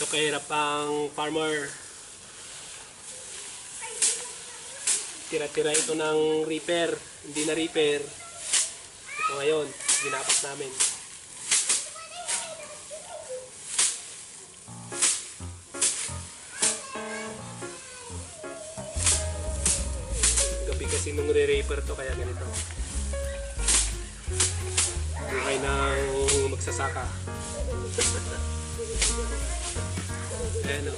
Ito kahirap ang farmer. Tira-tira ito ng repair. Hindi na repair. Ito ngayon, ginapat namin. Gabi kasi nung re-repair to kaya ganito. Buhay ng magsasaka. Ayan o.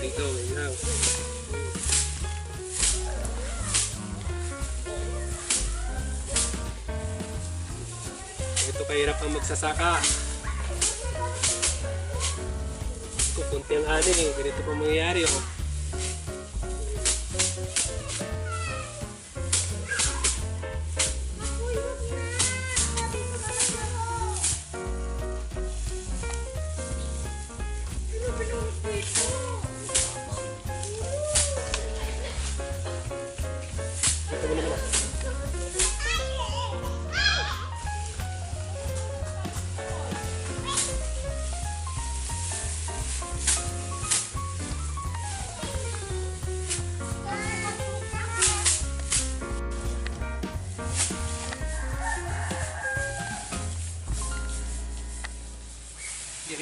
Dito, ganyan. Ito kahirap ang magsasaka. Kukunti ang anin eh. Ganito pa mangyayari oh.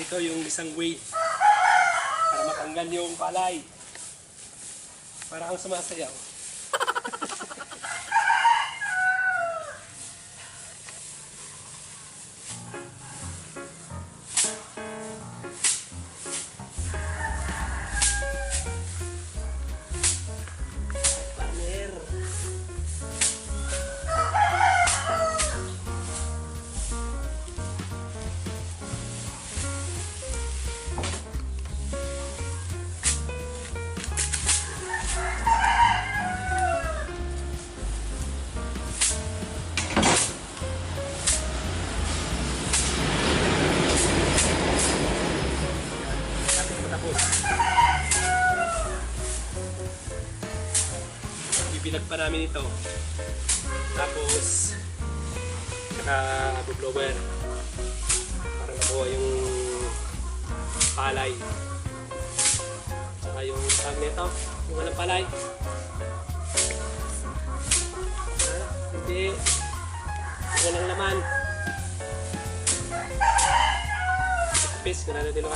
Ganito yung isang way para matanggal yung palay. Para kang sumasayaw. Pa namin ito. Tapos, saka blower para makuha yung palay. Saka yung tag nito, yung walang palay. Ah, hindi. Walang laman. Pis, ganun din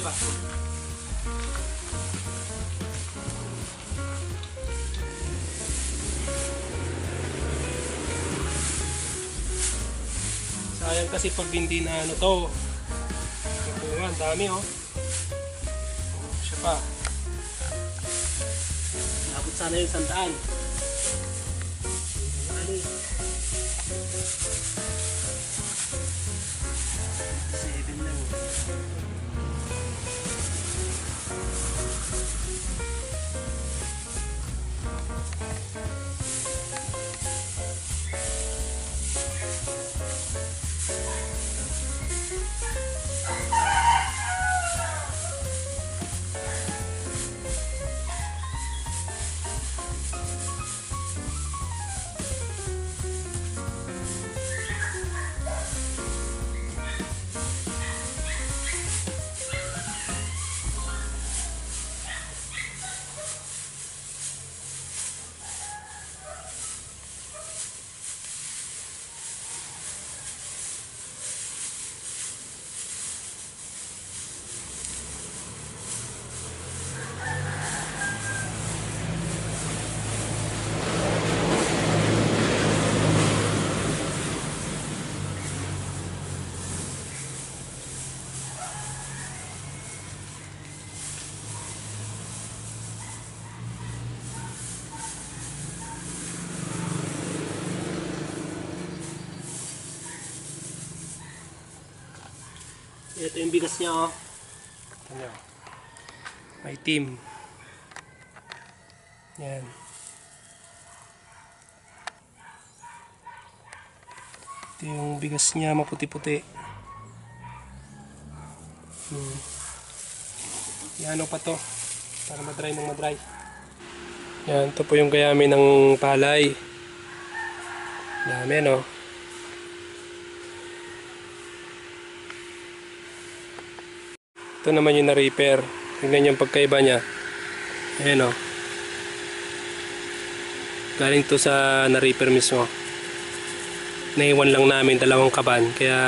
pa. Sayang kasi pag hindi na ano to. Ito nga, ang dami. Oh, Siya pa. Nabot sana yung sandaan. Ito yung bigas niya, oh. Niya. May team. Yan. Ito yung bigas niya, maputi-puti. Hmm. Yan, ano pa to? Para madry ng madry. Yan, ito po yung gayami ng palay. Dami, no? Ito naman yung na-repair. Tingnan yung pagkaiba niya. Ayan, o. Galing to sa na-repair mismo. Naiwan lang namin dalawang kaban. Kaya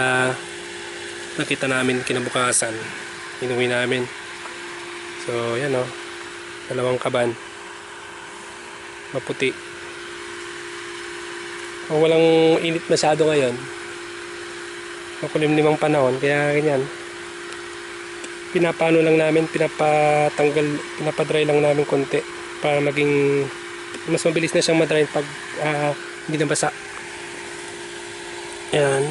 nakita namin kinabukasan. Inuwi namin. So, yan o. Dalawang kaban. Maputi. Kung walang init masyado ngayon, makulimlimang panahon, kaya ganyan. Pinapano lang namin, pinapatanggal, pinapadry lang namin konti para maging mas mabilis na siyang madry pag ah, hindi na basa. Yan.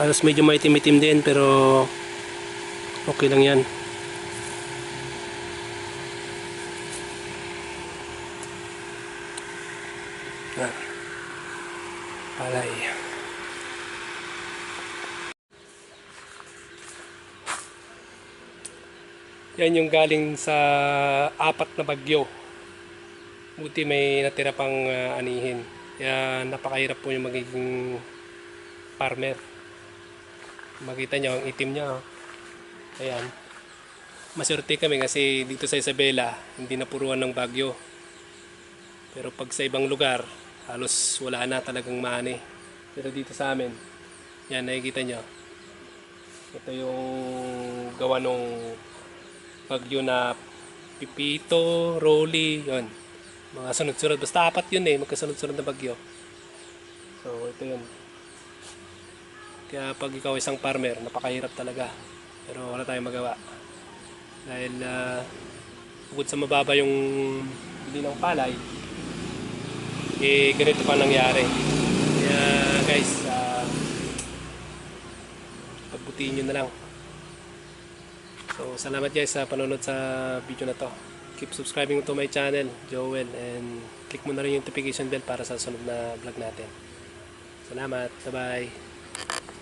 Halos medyo maitim-itim din pero okay lang yan. Yan. Palay. Yan yung galing sa apat na bagyo. Buti may natira pang ah, anihin. Kaya napakahirap po yung magiging farmer. Makita nyo ang itim niya. Oh. Ayan. Maswerte kami kasi dito sa Isabela, hindi napuruan ng bagyo. Pero pag sa ibang lugar, halos wala na talagang mani. Pero dito sa amin, yan nakikita nyo. Ito yung gawa nung bagyo na Pipito, Rolly, yon Mga sunod-sunod. Basta apat yun eh, magkasunod-sunod na bagyo. So, ito yun. Kaya pag ikaw isang farmer, napakahirap talaga. Pero wala tayong magawa. Dahil ah, bukod sa mababa yung bili ng palay, eh ganito pa nangyari. Kaya guys, uh, pagbutihin nyo na lang. So, salamat guys sa panonood sa video na to. Keep subscribing to my channel, Joel, and click mo na rin yung notification bell para sa sunod na vlog natin. Salamat, bye-bye.